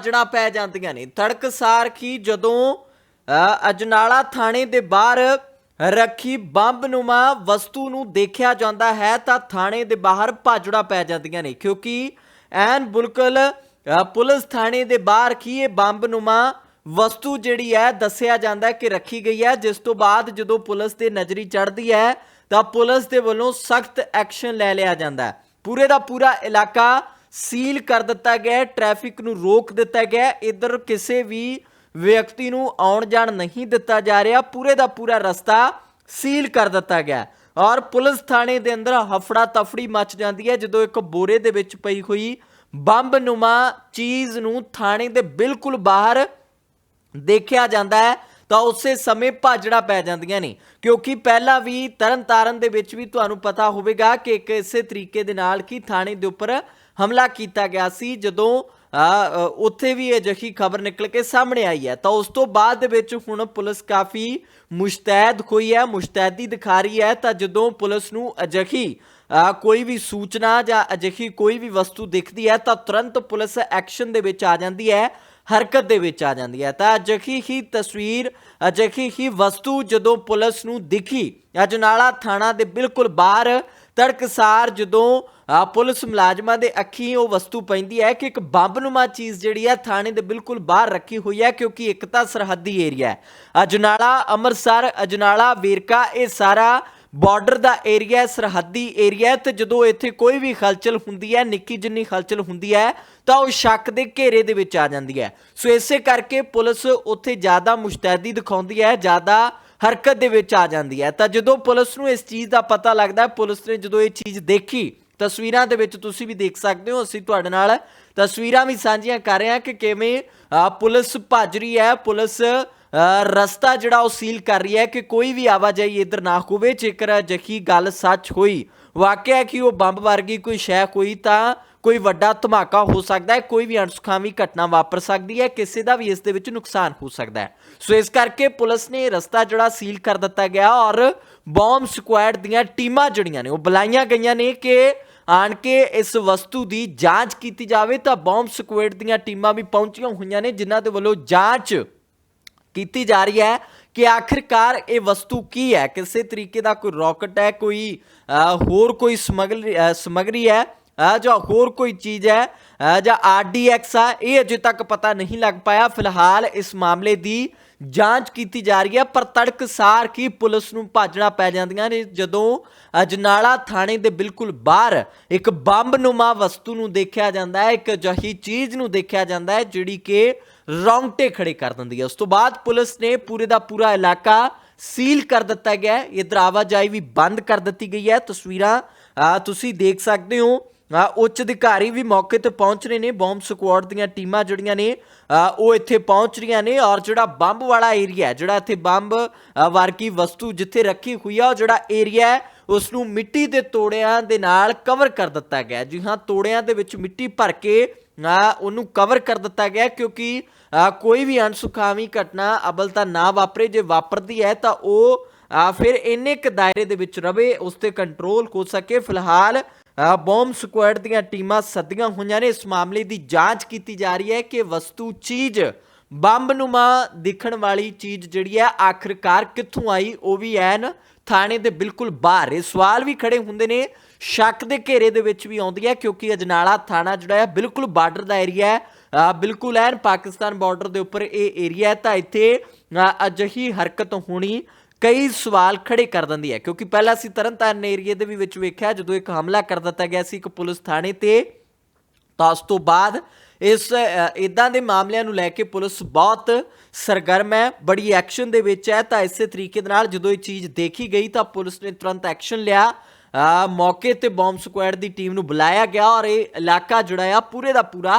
ਜਣਾ ਪੈ ਜਾਂਦੀਆਂ ਨੇ। ਤੜਕਸਾਰ ਕੀ ਜਦੋਂ ਅਜਨਾਲਾ ਥਾਣੇ ਦੇ ਬਾਹਰ ਰੱਖੀ ਬੰਬ ਵਸਤੂ ਨੂੰ ਦੇਖਿਆ ਜਾਂਦਾ ਹੈ ਤਾਂ ਥਾਣੇ ਦੇ ਬਾਹਰ ਭਾਜੜਾ ਪੈ ਜਾਂਦੀਆਂ ਨੇ। ਕਿਉਂਕਿ ਐਨ ਬਿਲਕੁਲ ਪੁਲਿਸ ਥਾਣੇ ਦੇ ਬਾਹਰ ਕੀ ਇਹ ਬੰਬ ਨੁਮਾ ਵਸਤੂ ਜਿਹੜੀ ਹੈ ਦੱਸਿਆ ਜਾਂਦਾ ਕਿ ਰੱਖੀ ਗਈ ਹੈ। ਜਿਸ ਤੋਂ ਬਾਅਦ ਜਦੋਂ ਪੁਲਿਸ ਤੇ ਨਜ਼ਰੀ ਚੜ੍ਹਦੀ ਹੈ ਤਾਂ ਪੁਲਿਸ ਦੇ ਵੱਲੋਂ ਸਖਤ ਐਕਸ਼ਨ ਲੈ ਲਿਆ ਜਾਂਦਾ ਹੈ। ਪੂਰੇ ਦਾ ਪੂਰਾ ਇਲਾਕਾ ਸੀਲ ਕਰ ਦਿੱਤਾ ਗਿਆ ਹੈ, ਟ੍ਰੈਫਿਕ ਨੂੰ ਰੋਕ ਦਿੱਤਾ ਗਿਆ ਹੈ। ਇੱਧਰ ਕਿਸੇ ਵੀ ਵਿਅਕਤੀ ਨੂੰ ਆਉਣ ਜਾਣ ਨਹੀਂ ਦਿੱਤਾ ਜਾ ਰਿਹਾ, ਪੂਰੇ ਦਾ ਪੂਰਾ ਰਸਤਾ ਸੀਲ ਕਰ ਦਿੱਤਾ ਗਿਆ ਔਰ ਪੁਲਿਸ ਥਾਣੇ ਦੇ ਅੰਦਰ ਹਫੜਾ ਤਫੜੀ ਮਚ ਜਾਂਦੀ ਹੈ, ਜਦੋਂ ਇੱਕ ਬੋਰੇ ਦੇ ਵਿੱਚ ਪਈ ਹੋਈ ਬੰਬ ਨੁਮਾ ਚੀਜ਼ ਨੂੰ ਥਾਣੇ ਦੇ ਬਿਲਕੁਲ ਬਾਹਰ ਦੇਖਿਆ ਜਾਂਦਾ ਹੈ, ਤਾਂ ਉਸੇ ਸਮੇਂ ਭਾਜੜਾ ਪੈ ਜਾਂਦੀਆਂ ਨੇ। ਕਿਉਂਕਿ ਪਹਿਲਾਂ ਵੀ ਤਰਨਤਾਰਨ ਦੇ ਵਿੱਚ ਵੀ ਤੁਹਾਨੂੰ ਪਤਾ ਹੋਵੇਗਾ ਕਿ ਇੱਕ ਇਸੇ ਤਰੀਕੇ ਦੇ ਨਾਲ ਕੀ ਥਾਣੇ ਦੇ ਉੱਪਰ ਹਮਲਾ ਕੀਤਾ ਗਿਆ ਸੀ, ਜਦੋਂ ਉੱਥੇ ਵੀ ਅਜਿਹੀ ਖਬਰ ਨਿਕਲ ਕੇ ਸਾਹਮਣੇ ਆਈ ਹੈ। ਤਾਂ ਉਸ ਤੋਂ ਬਾਅਦ ਦੇ ਵਿੱਚ ਹੁਣ ਪੁਲਿਸ ਕਾਫੀ ਮੁਸ਼ਤੈਦ ਹੋਈ ਹੈ ਮੁਸ਼ਤੈਦੀ ਦਿਖਾ ਰਹੀ ਹੈ। ਤਾਂ ਜਦੋਂ ਪੁਲਿਸ ਨੂੰ ਅਜਿਹੀ ਕੋਈ ਵੀ ਸੂਚਨਾ ਜਾਂ ਅਜਿਹੀ ਕੋਈ ਵੀ ਵਸਤੂ ਦਿਖਦੀ ਹੈ, ਤਾਂ ਤੁਰੰਤ ਪੁਲਿਸ ਐਕਸ਼ਨ ਦੇ ਵਿੱਚ ਆ ਜਾਂਦੀ ਹੈ। ਹਰਕਤ ਦੇ ਵਿੱਚ ਆ ਜਾਂਦੀ ਹੈ। ਤਾਂ ਅਜਿਹੀ ਹੀ ਤਸਵੀਰ, ਅਜਿਹੀ ਹੀ ਵਸਤੂ ਜਦੋਂ ਪੁਲਿਸ ਨੂੰ ਦਿਖੀ, ਅਜਨਾਲਾ ਥਾਣਾ ਦੇ ਬਿਲਕੁਲ ਬਾਹਰ ਤੜਕਸਾਰ ਜਦੋਂ ਪੁਲਿਸ ਮੁਲਾਜ਼ਮਾਂ ਦੇ ਅੱਖੀਂ ਉਹ ਵਸਤੂ ਪੈਂਦੀ ਹੈ ਕਿ ਇੱਕ ਬੰਬਨੁਮਾ ਚੀਜ਼ ਜਿਹੜੀ ਹੈ ਥਾਣੇ ਦੇ ਬਿਲਕੁਲ ਬਾਹਰ ਰੱਖੀ ਹੋਈ ਹੈ ਕਿਉਂਕਿ ਇੱਕ ਤਾਂ ਸਰਹੱਦੀ ਏਰੀਆ ਹੈ। ਅਜਨਾਲਾ, ਅੰਮ੍ਰਿਤਸਰ, ਅਜਨਾਲਾ, ਵੇਰਕਾ, ਇਹ ਸਾਰਾ ਬਾਰਡਰ ਦਾ ਏਰੀਆ ਸਰਹੱਦੀ ਏਰੀਆ ਹੈ ਤੇ ਜਦੋਂ ਇੱਥੇ ਕੋਈ ਵੀ ਹਲਚਲ ਹੁੰਦੀ ਹੈ, ਨਿੱਕੀ ਜਿੰਨੀ ਹਲਚਲ ਹੁੰਦੀ ਹੈ, ਤਾਂ ਉਹ ਸ਼ੱਕ ਦੇ ਘੇਰੇ ਦੇ ਵਿੱਚ ਆ ਜਾਂਦੀ ਹੈ। ਸੋ ਇਸੇ ਕਰਕੇ ਪੁਲਿਸ ਉੱਥੇ ਜ਼ਿਆਦਾ ਮੁਸ਼ਤੈਦੀ ਦਿਖਾਉਂਦੀ ਹੈ, ਜ਼ਿਆਦਾ ਹਰਕਤ ਦੇ ਵਿੱਚ ਆ ਜਾਂਦੀ ਹੈ। ਤਾਂ ਜਦੋਂ ਪੁਲਿਸ ਨੂੰ ਇਸ ਚੀਜ਼ ਦਾ ਪਤਾ ਲੱਗਦਾ ਹੈ, ਪੁਲਿਸ ਨੇ ਜਦੋਂ ਇਹ ਚੀਜ਼ ਦੇਖੀ, ਤਸਵੀਰਾਂ ਦੇ ਵਿੱਚ ਤੁਸੀਂ ਵੀ ਦੇਖ ਸਕਦੇ ਹੋ, ਅਸੀਂ ਤੁਹਾਡੇ ਨਾਲ ਤਸਵੀਰਾਂ ਵੀ ਸਾਂਝੀਆਂ ਕਰ ਰਹੇ ਹਾਂ ਕਿ ਕਿਵੇਂ ਪੁਲਿਸ ਭੱਜ ਰਹੀ ਹੈ, ਪੁਲਿਸ ਰਸਤਾ ਜਿਹੜਾ ਉਹ ਸੀਲ ਕਰ ਰਹੀ ਹੈ ਕਿ ਕੋਈ ਵੀ ਆਵਾਜਾਈ ਇੱਧਰ ਨਾ ਹੋਵੇ। ਜੇਕਰ ਅਜਿਹੀ ਗੱਲ ਸੱਚ ਹੋਈ, ਵਾਕਿਆ ਕਿ ਉਹ ਬੰਬ ਵਰਗੀ ਕੋਈ ਸ਼ੈ ਹੋਈ ਤਾਂ ਕੋਈ ਵੱਡਾ ਧਮਾਕਾ ਹੋ ਸਕਦਾ ਹੈ, ਕੋਈ ਵੀ ਅਣਸੁਖਾਵੀ ਘਟਨਾ ਵਾਪਰ ਸਕਦੀ ਹੈ, ਕਿਸੇ ਦਾ ਵੀ ਇਸ ਦੇ ਵਿੱਚ ਨੁਕਸਾਨ ਹੋ ਸਕਦਾ ਹੈ। ਸੋ ਇਸ ਕਰਕੇ ਪੁਲਿਸ ਨੇ ਰਸਤਾ ਜਿਹੜਾ ਸੀਲ ਕਰ ਦਿੱਤਾ ਗਿਆ ਔਰ ਬੌਮ ਸਕੁਐਡ ਦੀਆਂ ਟੀਮਾਂ ਜਿਹੜੀਆਂ ਨੇ, ਉਹ ਬੁਲਾਈਆਂ ਗਈਆਂ ਨੇ ਕਿ ਆਣ ਕੇ ਇਸ ਵਸਤੂ ਦੀ ਜਾਂਚ ਕੀਤੀ ਜਾਵੇ ਤਾਂ ਬੌਮ ਸਕੁਐਡ ਦੀਆਂ ਟੀਮਾਂ ਵੀ ਪਹੁੰਚੀਆਂ ਹੋਈਆਂ ਨੇ, ਜਿਨ੍ਹਾਂ ਦੇ ਵੱਲੋਂ ਜਾਂਚ ਕੀਤੀ ਜਾ ਰਹੀ ਹੈ ਕਿ ਆਖਿਰਕਾਰ ਇਹ ਵਸਤੂ ਕੀ ਹੈ? ਕਿਸੇ ਤਰੀਕੇ ਦਾ ਕੋਈ ਰਾਕਟ ਹੈ? ਕੋਈ ਹੋਰ ਕੋਈ ਸਮਗਲ ਅ, ਸਮਗਰੀ ਹੈ? ਜਾਂ ਹੋਰ ਕੋਈ ਚੀਜ਼ ਹੈ? ਅ, ਜਾਂ ਆਰਡੀਐਕਸ ਆ ਇਹ ਅਜੇ ਤੱਕ ਪਤਾ ਨਹੀਂ ਲੱਗ ਪਾਇਆ। ਫਿਲਹਾਲ ਇਸ ਮਾਮਲੇ ਦੀ ਜਾਂਚ ਕੀਤੀ ਜਾ ਰਹੀ ਹੈ, ਪਰ ਤੜਕਸਾਰ ਕੀ ਪੁਲਿਸ ਨੂੰ ਭਾਜਣਾ ਪੈ ਜਾਂਦੀਆਂ ਨੇ? ਜਦੋਂ ਅਜਨਾਲਾ ਥਾਣੇ ਦੇ ਬਿਲਕੁਲ ਬਾਹਰ ਇੱਕ ਬੰਬ ਨੁਮਾ ਵਸਤੂ ਨੂੰ ਦੇਖਿਆ ਜਾਂਦਾ ਹੈ, ਇੱਕ ਅਜਿਹੀ ਚੀਜ਼ ਨੂੰ ਦੇਖਿਆ ਜਾਂਦਾ ਹੈ, ਜਿਹੜੀ ਕਿ ਰੌਂਗਟੇ ਖੜੇ ਕਰ ਦਿੰਦੀ ਹੈ। ਉਸ ਤੋਂ ਬਾਅਦ ਪੁਲਿਸ ਨੇ ਪੂਰੇ ਦਾ ਪੂਰਾ ਇਲਾਕਾ ਸੀਲ ਕਰ ਦਿੱਤਾ ਗਿਆ ਹੈ। ਇਧਰ ਆਵਾਜਾਈ ਵੀ ਬੰਦ ਕਰ ਦਿੱਤੀ ਗਈ ਹੈ। ਤਸਵੀਰਾਂ ਤੁਸੀਂ ਦੇਖ ਸਕਦੇ ਹੋ। ਉੱਚ ਅਧਿਕਾਰੀ ਵੀ ਮੌਕੇ ਤੇ ਪਹੁੰਚ ਰਹੇ ਨੇ। ਬੰਬ ਸਕੁਆਡ ਦੀਆਂ ਟੀਮਾਂ ਜਿਹੜੀਆਂ ਨੇ ਉਹ ਇੱਥੇ ਪਹੁੰਚ ਰਹੀਆਂ ਨੇ ਔਰ ਜਿਹੜਾ ਬੰਬ ਵਾਲਾ ਏਰੀਆ ਜਿਹੜਾ ਇੱਥੇ ਬੰਬ ਵਰਗੀ ਵਸਤੂ ਜਿੱਥੇ ਰੱਖੀ ਹੋਈ ਆ, ਉਹ ਜਿਹੜਾ ਏਰੀਆ ਹੈ ਉਸ ਨੂੰ ਮਿੱਟੀ ਦੇ ਤੋੜਿਆਂ ਦੇ ਨਾਲ ਕਵਰ ਕਰ ਦਿੱਤਾ ਗਿਆ ਜੀ ਹਾਂ, ਤੋੜਿਆਂ ਦੇ ਵਿੱਚ ਮਿੱਟੀ ਭਰ ਕੇ ਉਹਨੂੰ ਕਵਰ ਕਰ ਦਿੱਤਾ ਗਿਆ ਕਿਉਂਕਿ ਕੋਈ ਵੀ ਅਣਸੁਖਾਵੀ ਘਟਨਾ ਅਬਲ ਤਾਂ ਨਾ ਵਾਪਰੇ। ਜੇ ਵਾਪਰਦੀ ਹੈ ਤਾਂ ਉਹ ਫਿਰ ਇੰਨੇ ਕ ਦਾਇਰੇ ਦੇ ਵਿੱਚ ਰਵੇ, ਉਸ ਤੇ ਕੰਟਰੋਲ ਹੋ ਸਕੇ। ਫਿਲਹਾਲ ਬੌਮ ਸਕੁਐਡ ਦੀਆਂ ਟੀਮਾਂ ਸੱਦੀਆਂ ਹੋਈਆਂ ਨੇ। ਇਸ ਮਾਮਲੇ ਦੀ ਜਾਂਚ ਕੀਤੀ ਜਾ ਰਹੀ ਹੈ ਕਿ ਵਸਤੂ ਚੀਜ਼ ਬੰਬ ਨੁਮਾ ਦਿਖਣ ਵਾਲੀ ਚੀਜ਼ ਜਿਹੜੀ ਹੈ ਆਖਿਰਕਾਰ ਕਿੱਥੋਂ ਆਈ ਉਹ ਵੀ ਐਨ ਥਾਣੇ ਦੇ ਬਿਲਕੁਲ ਬਾਹਰ। ਇਹ ਸਵਾਲ ਵੀ ਖੜੇ ਹੁੰਦੇ ਨੇ ਸ਼ੱਕ ਦੇ ਘੇਰੇ ਦੇ ਵਿੱਚ ਵੀ ਆਉਂਦੀ ਹੈ ਕਿਉਂਕਿ ਅਜਨਾਲਾ ਥਾਣਾ ਜਿਹੜਾ ਹੈ ਬਿਲਕੁਲ ਬਾਰਡਰ ਦਾ ਏਰੀਆ ਹੈ। ਬਿਲਕੁਲ ਐਨ ਪਾਕਿਸਤਾਨ ਬਾਰਡਰ ਦੇ ਉੱਪਰ ਇਹ ਏਰੀਆ ਹੈ। ਤਾਂ ਇੱਥੇ ਅ, ਅਜਿਹੀ ਹਰਕਤ ਹੋਣੀ ਕਈ ਸਵਾਲ ਖੜੇ ਕਰ ਦਿੰਦੀ ਹੈ, ਕਿਉਂਕਿ ਪਹਿਲਾਂ ਅਸੀਂ ਤਰਨਤਾਰਨ ਏਰੀਏ ਦੇ ਵੀ ਵਿੱਚ ਵੇਖਿਆ, ਜਦੋਂ ਇੱਕ ਹਮਲਾ ਕਰ ਦਿੱਤਾ ਗਿਆ ਸੀ ਇੱਕ ਪੁਲਿਸ ਥਾਣੇ ਤੇ, ਤਾਂ ਉਸ ਤੋਂ ਬਾਅਦ ਇਸ ਇਦਾਂ ਦੇ ਮਾਮਲਿਆਂ ਨੂੰ ਲੈ ਕੇ ਪੁਲਿਸ ਬਹੁਤ ਸਰਗਰਮ ਹੈ, ਬੜੀ ਐਕਸ਼ਨ ਦੇ ਵਿੱਚ ਹੈ, ਤਾਂ ਇਸੇ ਤਰੀਕੇ ਦੇ ਨਾਲ ਜਦੋਂ ਇਹ ਚੀਜ਼ ਦੇਖੀ ਗਈ, ਤਾਂ ਪੁਲਿਸ ਨੇ ਤੁਰੰਤ ਐਕਸ਼ਨ ਲਿਆ। ਮੌਕੇ ਤੇ ਬੰਬ ਸਕੁਐਡ ਦੀ ਟੀਮ ਨੂੰ ਬੁਲਾਇਆ ਗਿਆ ਔਰ ਇਹ ਇਲਾਕਾ ਜਿਹੜਾ ਆ ਪੂਰੇ ਦਾ ਪੂਰਾ